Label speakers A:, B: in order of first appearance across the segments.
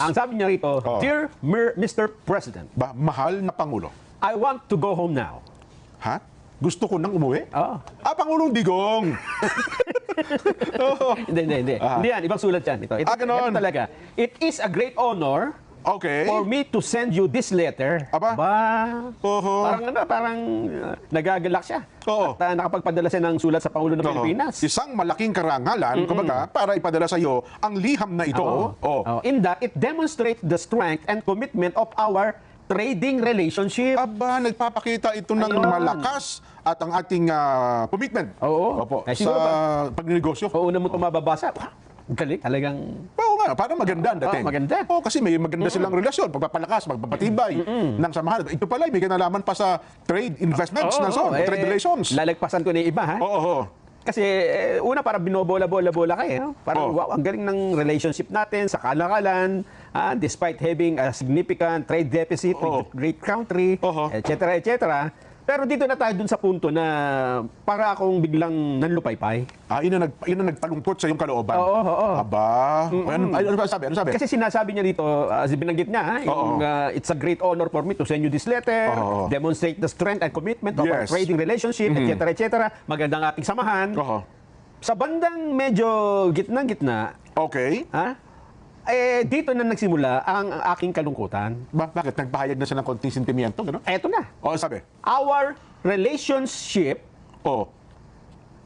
A: Ang sabi niya rito,
B: Oo.
A: Dear Mer- Mr. President,
B: Ba, mahal na Pangulo.
A: I want to go home now.
B: Ha? Gusto ko nang umuwi?
A: Oo.
B: Ah, Pangulong Digong! Oo.
A: Hindi, hindi, hindi.
B: Ah.
A: Hindi yan, ibang sulat yan. Ito, ito,
B: Ah, ganon.
A: ito talaga. It is a great honor
B: Okay.
A: for me to send you this letter.
B: Aba.
A: Ba?
B: Oho.
A: Parang ano, parang uh, nagagalak siya.
B: Oo.
A: At uh, nakapagpadala siya ng sulat sa Pangulo ng
B: Oo.
A: Pilipinas.
B: Isang malaking karangalan, kumbaga, para ipadala sa iyo ang liham na ito.
A: Oo.
B: Oh.
A: Oo. In that, it demonstrates the strength and commitment of our trading relationship.
B: Aba, nagpapakita ito ng
A: Ayun.
B: malakas at ang ating ah, commitment.
A: Oo.
B: Opo. Sa pagnegosyo.
A: Kung una mo ito mababasa, galing. Talagang
B: Oo nga, para maganda ang dating.
A: Oo, maganda.
B: Oo, kasi may maganda silang relasyon, pagpapalakas, magpapatibay ng samahan. Ito pala, may kinalaman pa sa trade investments na so,
A: eh,
B: trade relations.
A: Lalagpasan ko na iba, ha?
B: Oo, oo.
A: Kasi eh, una para binobola-bola-bola kayo. Parang
B: Oo.
A: wow, ang galing ng relationship natin sa kalakalan, ah, despite having a significant trade deficit
B: Oo.
A: with great country,
B: Oo.
A: et cetera, et cetera. Pero dito na tayo dun sa punto na para akong biglang nanlupaypay.
B: Ah, yun ang, nag, yun ang nagpalungkot sa iyong kalooban.
A: Oo, oo, oo.
B: Aba. Ano, ano, ba sabi? Ano sabi?
A: Kasi sinasabi niya dito, as binanggit niya, ha, yung, ah, it's a great honor for me to send you this letter,
B: Oo.
A: demonstrate the strength and commitment of our
B: Yes.
A: trading relationship, et cetera, et cetera. Magandang ating samahan.
B: Oo.
A: Sa bandang medyo gitnang-gitna,
B: Okay.
A: ha? Eh, dito na nagsimula ang aking kalungkutan.
B: Ba, bakit? Nagpahayag na siya ng konting sentimiento, gano'n?
A: Eto na.
B: Oo, sabi.
A: Our relationship
B: Oo.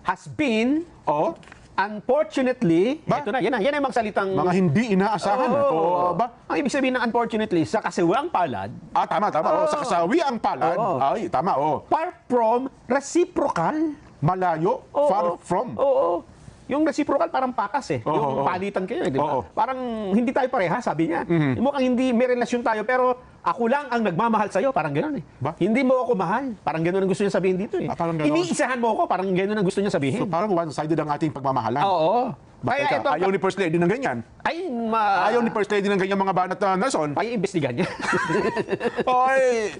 A: has been,
B: Oo.
A: unfortunately,
B: Ba?
A: eto na, yan na, yan ang magsalitang...
B: Mga hindi inaasahan.
A: Oo.
B: Oo. ba?
A: Ang ibig sabihin ng unfortunately, sa kasiwang palad,
B: Ah, tama, tama. Oo. Sa kasawi ang palad.
A: Oo.
B: Ay, tama, oo.
A: far from reciprocal.
B: Malayo,
A: Oo.
B: far from.
A: Oo. Yung reciprocal parang pakas eh.
B: Oo,
A: yung
B: oo.
A: palitan kayo, eh, di ba?
B: Oo. Mhm.
A: Parang hindi tayo pareha, sabi niya. Mukhang hindi may relasyon tayo, pero ako lang ang nagmamahal sa'yo. Parang gano'n eh.
B: Ba?
A: Hindi mo ako mahal. Parang gano'n ang gusto niya sabihin dito eh.
B: Ah, parang gano'n.
A: Iniisahan mo ako, parang gano'n ang gusto niya sabihin.
B: So, parang one-sided ang ating pagmamahalan.
A: Oo. Kaya
B: teka,
A: ito,
B: ayaw ni First Lady ng ganyan.
A: ay, ma...
B: Ayaw ni First Lady ng ganyan mga banat na Nelson.
A: Ay, imbestigan niya.
B: Oy!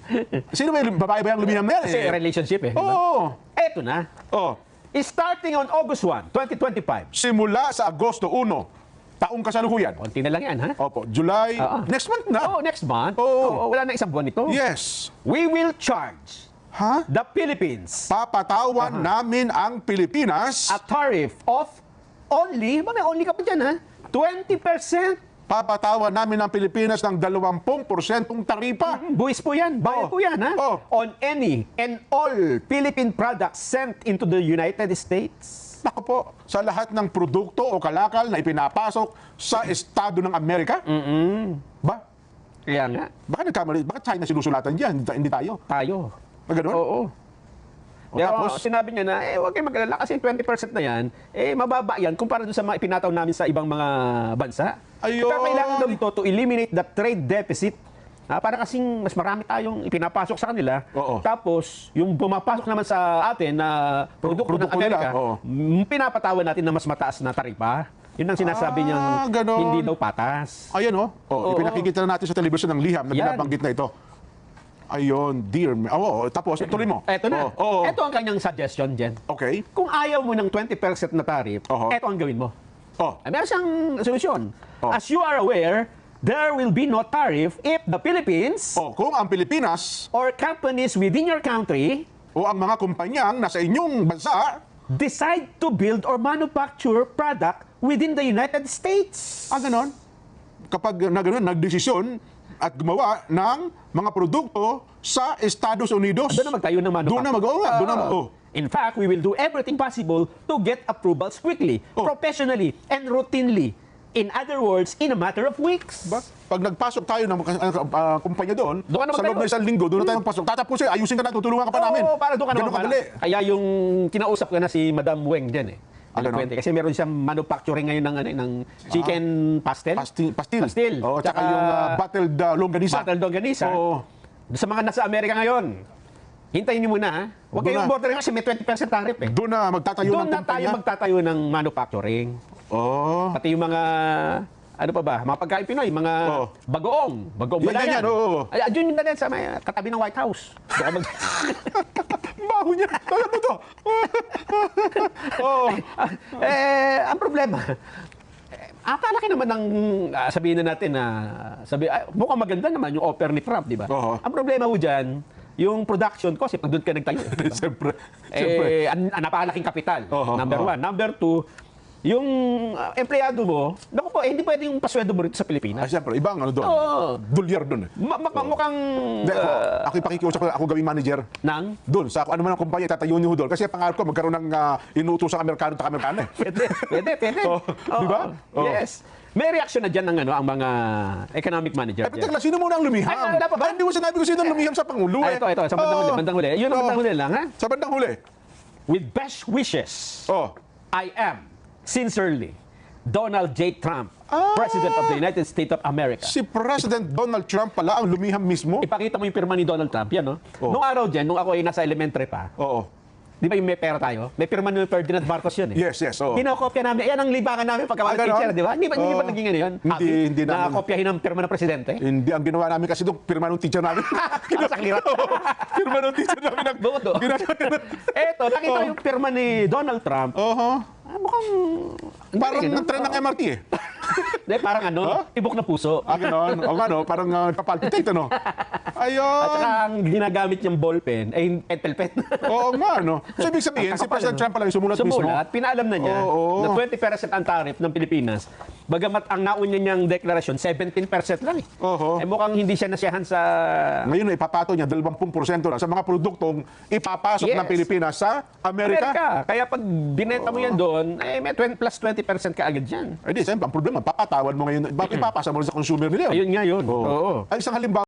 B: Sino ba yung babae ba yung lumiham na yan?
A: Kasi
B: eh?
A: relationship eh. di ba?
B: Oo.
A: Eto na.
B: Oh.
A: Starting on August 1, 2025.
B: Simula sa Agosto 1, taong kasalukuyan.
A: Konti na lang yan, ha?
B: Opo, July,
A: Oo.
B: next month na.
A: Oh, next month.
B: Oo.
A: Oo, wala na isang buwan ito.
B: Yes.
A: We will charge
B: Ha?
A: the Philippines
B: Papatawan namin ang Pilipinas.
A: a tariff of only, may only ka pa dyan ha? 20%.
B: Papatawan namin ang Pilipinas ng 20% taripa.
A: Buwis po yan. Bayad
B: Oo.
A: po yan ha?
B: Oo.
A: On any and all Philippine products sent into the United States.
B: Naku po, sa lahat ng produkto o kalakal na ipinapasok sa Estado ng Amerika. Ba?
A: Kaya nga,
B: Baka nagkamali, bakit China sinusulatan diyan, hindi, tayo?
A: tayo.
B: Ganun?
A: Oo. Pero
B: tapos,
A: sinabi niya na, eh, huwag kayong mag-alala kasi 20% na yan, eh, mababa yan kumpara doon sa mga ipinataw namin sa ibang mga bansa.
B: Ayun.
A: Pero kailangan daw ito to eliminate the trade deficit. Ah, para kasing mas marami tayong ipinapasok sa kanila.
B: Oo.
A: Tapos, yung pumapasok naman sa atin na produkto,
B: Produkto
A: ng Amerika,
B: nila, oo.
A: pinapatawan natin na mas mataas na taripa. Yun ang sinasabi
B: Ah,
A: niyang
B: ganon.
A: hindi daw patas.
B: ayan oh, oh
A: Oo.
B: ipinakikita na natin sa telebisyon ng liham na
A: Yan.
B: binabanggit na ito. Ayun, dear. oh, tapos, tuloy mo.
A: Eto na.
B: Oo, oo.
A: Ito ang kanyang suggestion, Jen.
B: Okay.
A: Kung ayaw mo ng 20% na tarif,
B: Oo.
A: eto ang gawin mo.
B: Oh,
A: Ay, meron siyang solusyon.
B: Oh.
A: As you are aware, there will be no tariff if the Philippines
B: oh, kung ang Pilipinas
A: or companies within your country
B: o ang mga kumpanyang nasa inyong bansa,
A: decide to build or manufacture product within the United States.
B: ah, ganon, kapag na ganon, nagdesisyon at gumawa ng mga produkto sa Estados Unidos.
A: Doon na magtayo ng manufacture.
B: Doon na mag- oo nga, doon na mag- oh.
A: In fact, we will do everything possible to get approvals quickly,
B: Oh.
A: professionally, and routinely. In other words, in a matter of weeks.
B: Ba? Pag nagpasok tayo ng uh, kumpanya doon,
A: Doon ka
B: sa loob ng isang linggo, doon na tayo magpasok. Tatapusin, ayusin ka na, tutulungan ka pa namin.
A: Oo, para doon ka
B: Ganun
A: naman
B: kadali.
A: Kaya yung kinausap ko na si Madam Weng dyan eh.
B: Ah,
A: Ano? Puente. Kasi meron siyang manufacturing ngayon ng, ano, ng chicken pastel.
B: Pastil. Pastil.
A: Pastil.
B: Oo, tsaka yung uh, battled uh, longganisa.
A: Battle Donganisa.
B: Oo.
A: Sa mga nasa Amerika ngayon, hintayin niyo muna ha. Huwag
B: Doon
A: kayong
B: na.
A: border kasi may 20% tariff eh.
B: Doon na magtatayo
A: Doon
B: ng
A: na tayo
B: kumpanya.
A: magtatayo ng manufacturing.
B: Oo.
A: Pati yung mga, ano pa ba, mga pagkain Pinoy, mga
B: Oo.
A: bagoong, bagoong
B: Yan, yan,
A: balayan.
B: yan, oo.
A: Ay, Yun yung dali sa may katabi ng White House. Doon mag...
B: Baho niya. Ano to? Oo.
A: eh, ang problema, eh, Ah, naman ng ah, sabihin na natin na sabi ay, mukhang maganda naman yung offer ni Trump, di ba?
B: Oo.
A: Ang problema ho diyan, yung production cost, eh, pag doon ka nagtayo. di ba?
B: Siyempre. Siyempre.
A: eh, an, an, napakalaking kapital.
B: Oo,
A: number
B: oo.
A: one. Number two, yung ah, empleyado mo, naku po, eh, hindi pwede yung pasweldo mo rito sa
B: Ah,
A: Pilipinas.
B: siyempre, ibang ano doon.
A: Oo.
B: Dolyar doon eh.
A: Ma- ma- mukhang
B: Hindi, ako,
A: ah,
B: ako ipakikiusap ko, ako gawing manager.
A: nang
B: Doon, sa ano man ang kumpanya, tatayo niyo doon. Kasi pangarap ko, magkaroon ng uh, inuutosang Amerikano at Amerikano eh.
A: Pwede, pwede, pwede.
B: Oh, di ba? Oh.
A: Yes. May reaction na dyan ng ano, ang mga economic manager.
B: Eh, teka sino muna ang lumiham?
A: Ay, wala pa ba?
B: Ay, hindi mo sinabi ko sino ang lumiham sa Pangulo
A: Ah,
B: eh.
A: ito, ito, sa bandang
B: Oo.
A: huli, bandang huli. Yun ang
B: Oo.
A: bandang huli lang, ha?
B: Sa bandang huli.
A: With best wishes,
B: Oh.
A: I am, sincerely, Donald J. Trump,
B: Ah.
A: President of the United States of America.
B: Si President Donald Trump pala ang lumiham mismo.
A: Ipakita mo yung pirma ni Donald Trump, yan, no?
B: Oh.
A: Nung araw dyan, nung ako ay nasa elementary pa,
B: Oo.
A: di ba yung may pera tayo? May pirma ni Ferdinand Marcos yun, eh.
B: Yes, yes. Oo.
A: Kinokopya namin. Yan ang libangan namin pagka
B: Ah, ganon?
A: teacher, di ba? Hindi ba, hindi ba
B: Oo.
A: naging ano yun?
B: Hindi,
A: Happy
B: hindi
A: na
B: namin.
A: kopyahin ang pirma ng presidente?
B: Hindi, ang ginawa namin kasi doon, pirma ng teacher namin.
A: Sa hirap.
B: pirma ng teacher namin. Ang,
A: Bodo.
B: Ginagawa-
A: Eto, nakita
B: Oh.
A: yung pirma ni Donald Trump.
B: Oho.
A: Ah, mukhang...
B: Parang
A: Hindi, no?
B: nag-trend ng MRT eh.
A: Hindi, parang ano, ibok na puso.
B: Ah, gano'n. O ano, parang uh, papalpitate, ano? Ayun.
A: At saka ang ginagamit niyang ballpen ay pentel pen.
B: Oo nga, no? So, ibig sabihin, si President? Trump pala yung sumulat, mismo.
A: Sumulat, pinaalam na niya
B: Oo.
A: na 20% ang tariff ng Pilipinas. Bagamat ang naunya niyang deklarasyon, 17% lang eh.
B: Oo.
A: Eh mukhang hindi siya nasiyahan sa...
B: Ngayon, ipapato niya 20% na sa mga produktong ipapasok
A: Yes.
B: ng Pilipinas sa Amerika.
A: Amerika. Kaya pag binenta mo yan doon, eh may 20 plus 20% ka agad yan.
B: Ay, di, siyempre, ang problema, papatawan mo ngayon, bakit ipapasa mo rin sa consumer nila?
A: Ayun nga yun.
B: Oo.
A: Oo.
B: Ay, isang halimbawa,